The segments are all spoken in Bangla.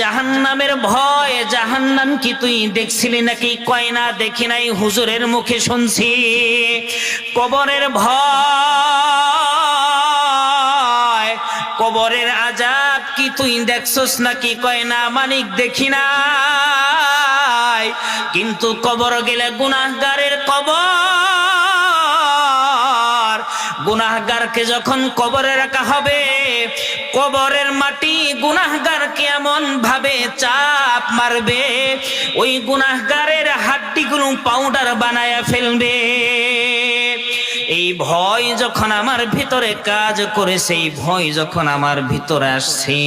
জাহান্নামের ভয়, জাহান্নাম কি তুই দেখছিলি নাকি? কয় না, দেখি নাই, হুজুরের মুখে শুনছি। কবরের ভয়, কবরের আজাব কি তুই দেখছস নাকি? কয় না, মানিক, দেখি নাই। কিন্তু কবর গেলে গুনাহগারের কবর গুনাহগারকে যখন কবরে রাখা হবে, কবরের মাটি গুনাহগারকে এমন ভাবে চাপ মারবে, ওই গুনাহগারের হাড্ডিগুলো পাউডার বানায়া ফেলবে। এই ভয় যখন আমার ভিতরে কাজ করে, সেই ভয় যখন আমার ভিতরে আসছে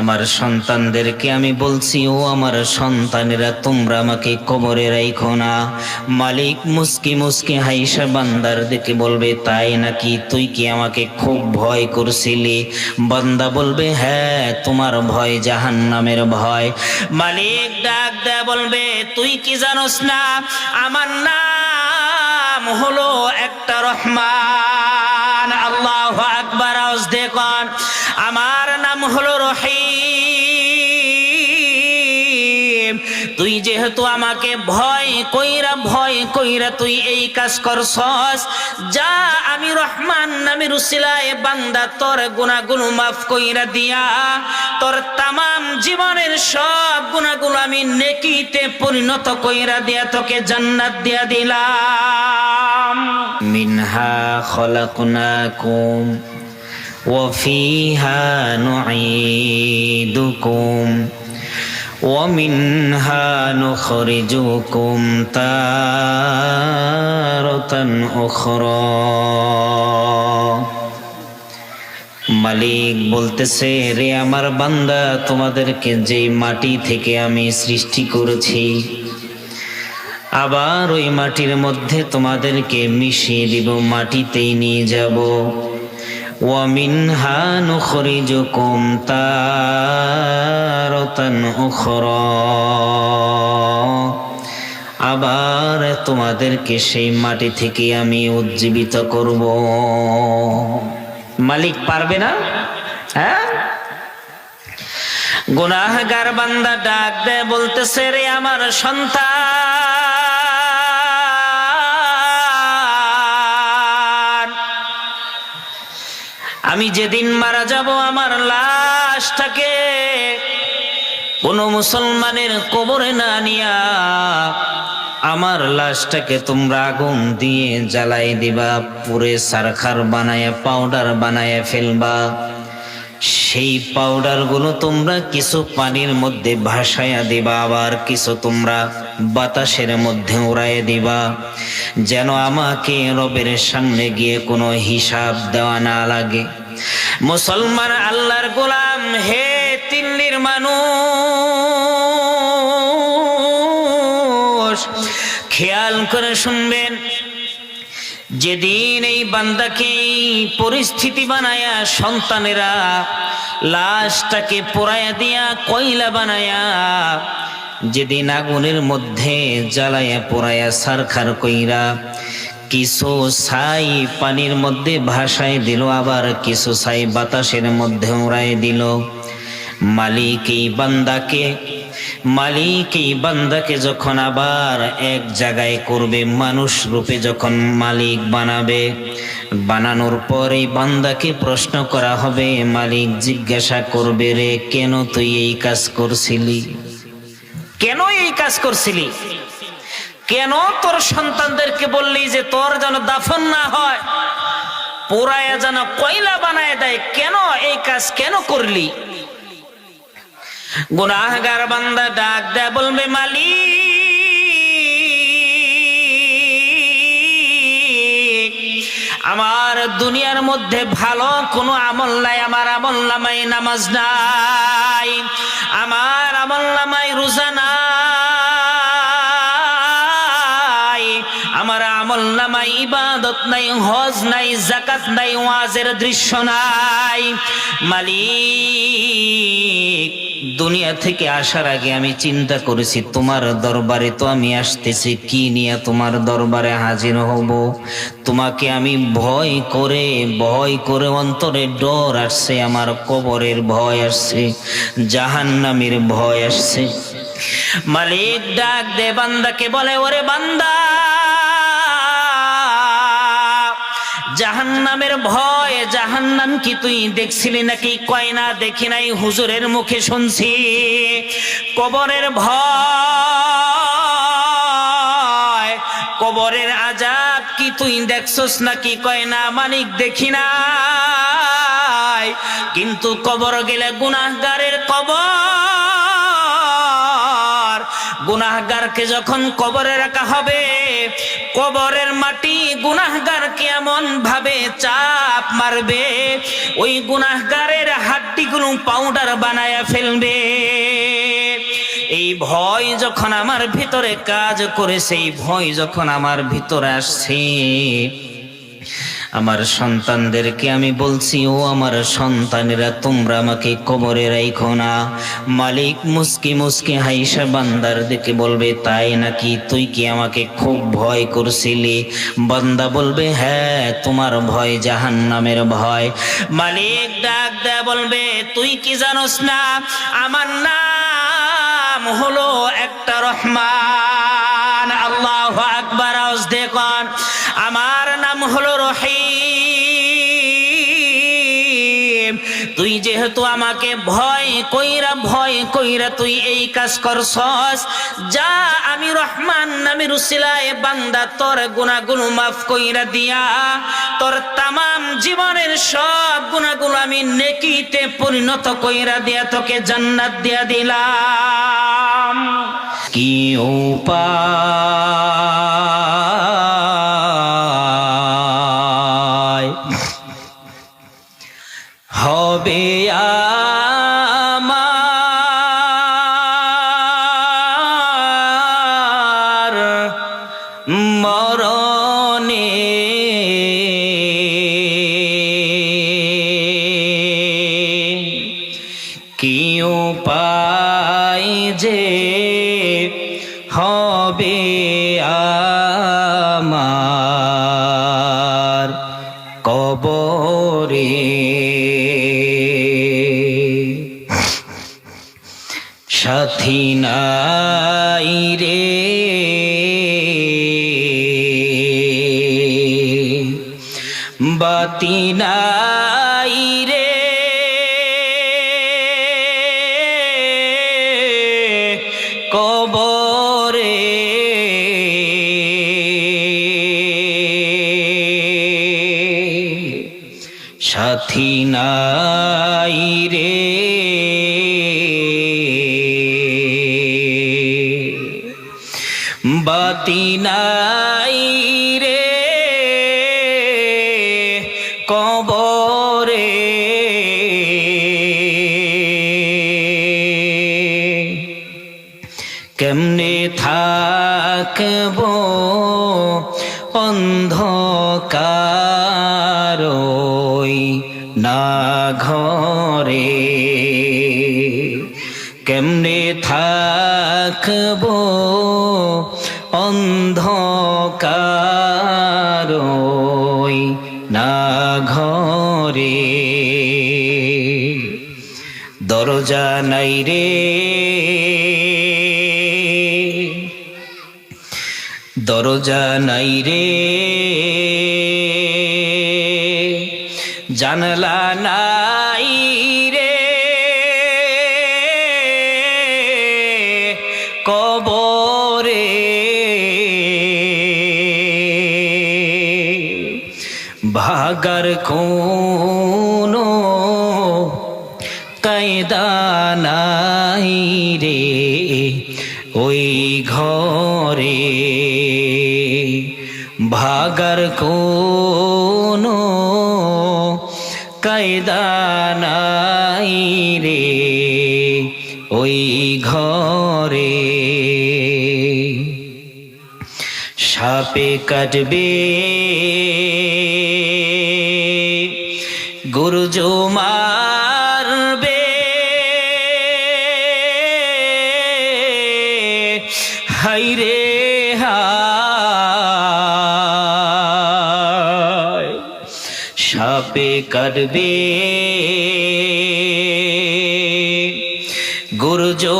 আমার সন্তানদেরকে আমি বলছি, ও আমার সন্তানেরা, তোমরা আমাকে কবরে রাইখো না। মালিক মুসকি মুসকি হাইসা বান্দার দেখে বলবে, তাই নাকি তুই কি আমাকে খুব ভয় করছিলি? বান্দা বলবে হ্যাঁ তোমার ভয় জাহান নামের ভয়। মালিক ডাক দেয়া বলবে, তুই কি জানোস না, আমার নাম হলো একটা রহমান। আল্লাহ আকবার দেখুন আমার নাম হলো রহিম। তুই যেহেতু আমাকে ভয় কইরা ভয় কইরা তুই এই কাজ করছস, যা আমি রহমান নামের উসিলায় বান্দা, তোর গুনাহগুলো মাফ কইরা দিয়া, তোর তামাম জীবনের সব গুনাহগুলো আমি নেকিতে পরিণত কইরা দিয়া তোকে জান্নাত দিয়া দিলাম। মিনহা খলাকনাকুম وفيها نعيدكم ومنها نخرجكم تارة أخرى মালিক বলতেছে রে আমার বান্দা তোমাদেরকে যে মাটি থেকে আমি সৃষ্টি করেছি আবার ওই মাটির মধ্যে তোমাদেরকে মিশিয়ে দিব মাটিতেই নিয়ে যাব ومنها نخرجكم تارة أخرى আবার তোমাদেরকে সেই মাটি থেকে আমি উজ্জীবিত করব মালিক পারবে না হ্যাঁ গুনাহগার বান্দা ডাক দেয় বলতেছে রে আমার সন্তান আমি যেদিন মারা যাব আমার লাশটাকে কোন মুসলমানের কবরে না নিয়া আমার লাশটাকে তোমরা আগুন দিয়ে জ্বালাই দিবা, পুরে সারখার বানায়া পাউডার বানায়া ফেলবা। সেই পাউডারগুলো তোমরা কিছু পানির মধ্যে ভাসায়া দিবা, আবার কিছু তোমরা বাতাসের মধ্যে উড়াইয়া দিবা। যেন আমাকে রবের সামনে গিয়ে কোনো হিসাব দেওয়া না লাগে। মুসলমান আল্লাহর গোলাম, হে তিল্লির মানুষ, খেয়াল করে শুনবেন, যেদিন এই বান্দাকে পরিস্থিতি বানায়া, সন্তানেরা লাশটাকে পোড়ায়া দিয়া, কয়লা বানায়া যেদিন আগুনের মধ্যে জ্বালায়া পোড়ায়া সারখার কইরা কিছু ছাই পানির মধ্যে ভাসায় দিল, আবার কিছু ছাই বাতাসের মধ্যে উড়ায় দিল। মালিক এই বান্দাকে, মালিক এই বান্দাকে যখন আবার এক জায়গায় করবে, মানুষ রূপে যখন মালিক বানাবে, বানানোর পর এই বান্দাকে প্রশ্ন করা হবে, মালিক জিজ্ঞাসা করবে, রে কেন তুই এই কাজ করছিলি? কেন এই কাজ করছিলি? কেন তোর সন্তানদেরকে বললি যে তোর যেন দাফন না হয়? পোড়ায়া যেন কয়লা বানায় দেয়, কেন এই কাজ কেন করলি? গুনাহগার বান্দা ডাক দেয় বলবে, মালিক, আমার দুনিয়ার মধ্যে ভালো কোনো আমল নাই, আমার আমল নামাই নামাজ নাই। আমার আমল নামাই রোজা নাই। আমার আমল নামাই ইবাদত নাই, হজ নাই জাকাত নাই, ওয়াজের দৃশ্য নাই। মালিক, দুনিয়া থেকে আসার আগে আমি চিন্তা করেছি, তোমার দরবারে তো আমি আসতেছি, কি নিয়ে তোমার দরবারে হাজির হব? তোমাকে আমি ভয় করে ভয় করে অন্তরে ডর আসছে, আমার কবরের ভয় আসছে, জাহান্নামের ভয় আসছে। মালিক ডাক দে, বান্দাকে বলে, ওরে বান্দা! জাহান্নামের ভয়, জাহান্নাম কি তুই দেখছিলি নাকি? কয় না, দেখি নাই, হুজুরের মুখে শুনছি। কবরের ভয়, কবরের আজাব কি তুই দেখছস নাকি? কয় না, মানিক, দেখি নাই। কিন্তু কবর গেলে গুনাহগারের কবর। গুনাহগারকে যখন কবরে রাখা হবে কবরের মাটি গুনাহগারকে এমন ভাবে চাপ মারবে? ওই গুনাহগারের হাড্ডিগুলো পাউডার বানায়া ফেলবে। এই ভয় যখন আমার ভিতরে কাজ করে, সেই ভয় যখন আমার ভিতরে আসছে। আমার সন্তানদেরকে আমি বলছি, ও আমার সন্তানেরা, তোমরা আমাকে কবরে রাইখো না। মালিক মুসকি মুসকি হাইসা বান্দার দেখে বলবে, তাই নাকি তুই কি আমাকে খুব ভয় করছিলি? বান্দা বলবে হ্যাঁ তোমার ভয় জাহান নামের ভয়। মালিক ডাক দেয়া বলবে, তুই কি জানোস না, আমার নাম হলো একটা রহমান। আল্লাহ আকবার আমার হলো রহিম। তুই যেহেতু আমাকে ভয় কইরা ভয় কইরা তুই এই কাজ করছস, যা আমি রহমান নামের উসিলায় বান্দা তোর গুনাহগুলো মাফ কইরা দিয়া, তোর তামাম জীবনের সব গুনাহগুলো আমি নেকিতে পরিণত কইরা দিয়া তোকে জান্নাত দিয়া দিলাম। কি উপায়? কি উপায় যে হবে আমার কবরে। সাথী নাই রে। বাতি নাই রে। রে কবরে। কেমনে থাকব অন্ধকার না ঘরে কেমনে থাকব অন্ধকার না ঘরে। দরজা নাই রে। দরজা নাই রে। জানলা নাই রে। কবরে ভাগার কোনো নাই রে ওই ঘরে ভাগার কোনো কায়দা নাই রে ওই ঘরে সাপে কাটবে গুরুজো মারবে হাইরে সাপে কাটবে। গুরুজো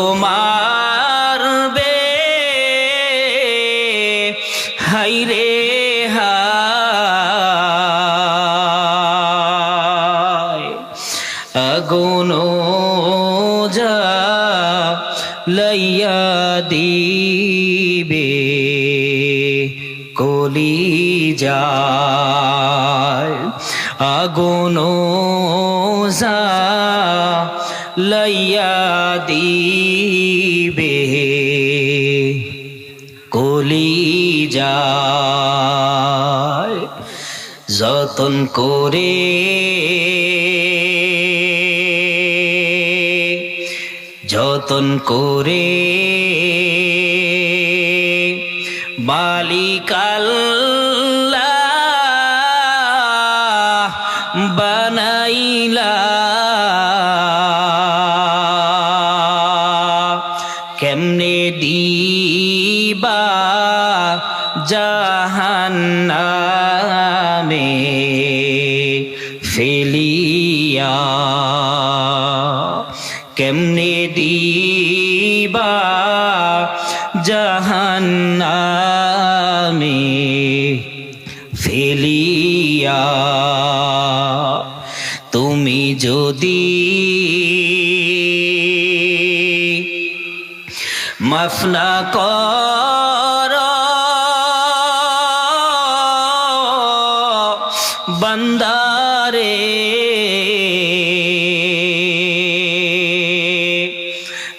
যায়। আগুন লইয়া দিবে। কলি যায় যতন করে। যতন করে বালিকাল্লা বানাইলা। কেমনে দিবা জাহান্নামে ফেলিয়া? কেমনে দিবা জাহান্নামে ফেলিয়া তুমি যদি মাফনা কর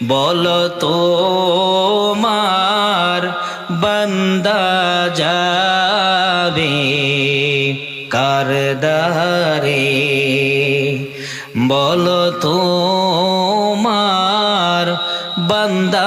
বল তোমার বন্দা যাবে কারদারে বল তোমার বন্দা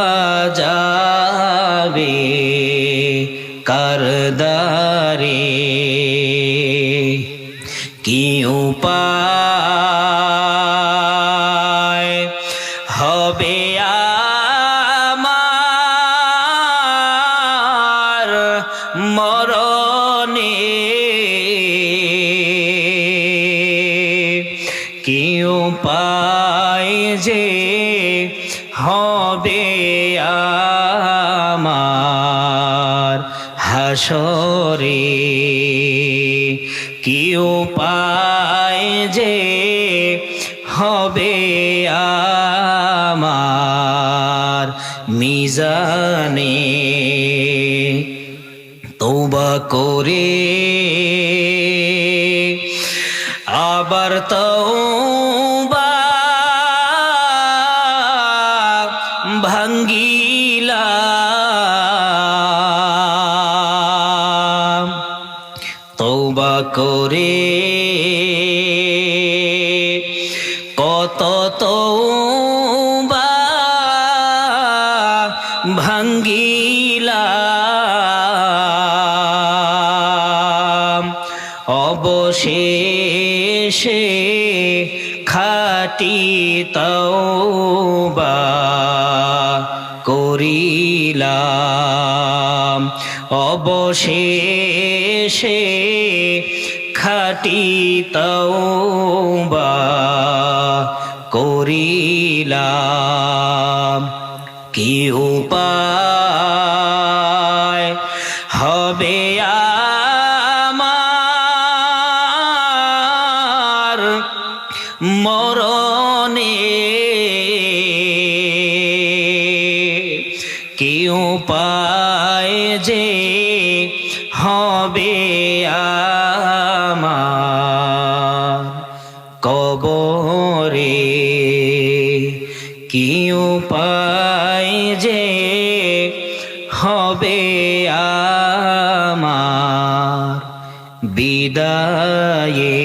উপায় যে হবে আমার মিজানে। তোবা করে তৌবা করে। কত তৌবা ভাঙ্গিলাম। অবশেষে খাটি তৌবা অবশেষে খাটি তৌবা করিলাম। কি উপায় কি উপায় যে হবে কবরে। কি উপায় যে হবে আমার বিদায়ে